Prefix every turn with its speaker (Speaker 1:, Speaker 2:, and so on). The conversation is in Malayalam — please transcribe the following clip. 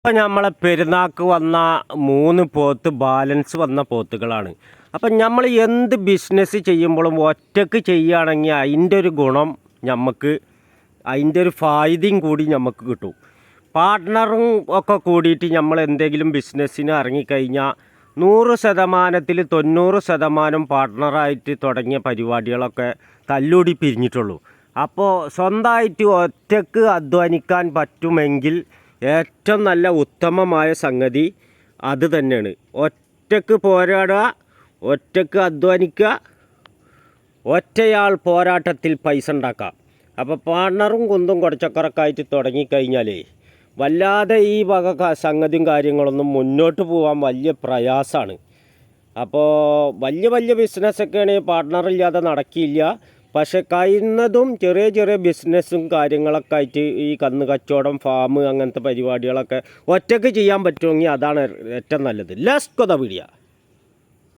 Speaker 1: ഇപ്പം നമ്മളെ പെരുന്നാക്ക് വന്ന മൂന്ന് പോത്ത് ബാലൻസ് വന്ന പോത്തുകളാണ്. അപ്പം നമ്മൾ എന്ത് ബിസിനസ് ചെയ്യുമ്പോഴും ഒറ്റയ്ക്ക് ചെയ്യുകയാണെങ്കിൽ അതിന്റെ ഒരു ഗുണം നമുക്ക് അതിന്റെ ഒരു ഫായ്ദയും കൂടി നമുക്ക് കിട്ടും. പാർട്ട്ണറും ഒക്കെ കൂടിയിട്ട് നമ്മൾ എന്തെങ്കിലും ബിസിനസ്സിന് ഇറങ്ങിക്കഴിഞ്ഞാൽ നൂറ് ശതമാനത്തിൽ തൊണ്ണൂറ് ശതമാനം പാർട്ട്ണറായിട്ട് തുടങ്ങിയ പരിപാടികളൊക്കെ തല്ലൂടി പിരിഞ്ഞിട്ടുള്ളൂ. അപ്പോൾ സ്വന്തമായിട്ട് ഒറ്റയ്ക്ക് അധ്വാനിക്കാൻ പറ്റുമെങ്കിൽ ഏറ്റവും നല്ല ഉത്തമമായ സംഗതി അത് തന്നെയാണ്. ഒറ്റയ്ക്ക് പോരാടുക ഒറ്റയ്ക്ക് അധ്വാനിക്കുക ഒറ്റയാൾ പോരാട്ടത്തിൽ പൈസ ഉണ്ടാക്കാം അപ്പോൾ പാർട്ണറും കുന്തും കുറച്ചൊക്കെ ആയിട്ട് തുടങ്ങിക്കഴിഞ്ഞാലേ വല്ലാതെ ഈ വക സംഗതിയും കാര്യങ്ങളൊന്നും മുന്നോട്ട് പോകാൻ വലിയ പ്രയാസമാണ്. അപ്പോൾ വലിയ വലിയ ബിസിനസ്സൊക്കെയാണ് ആണെങ്കിൽ പാർട്ട്ണറില്ലാതെ നടക്കില്ല. പക്ഷെ കഴിയുന്നതും ചെറിയ ചെറിയ ബിസിനസ്സും കാര്യങ്ങളൊക്കെ ആയിട്ട് ഈ കന്ന് കച്ചവടം ഫാം അങ്ങനത്തെ പരിപാടികളൊക്കെ ഒറ്റയ്ക്ക് ചെയ്യാൻ പറ്റുമെങ്കിൽ അതാണ് ഏറ്റവും നല്ലത്. ലാസ്റ്റ് കൊത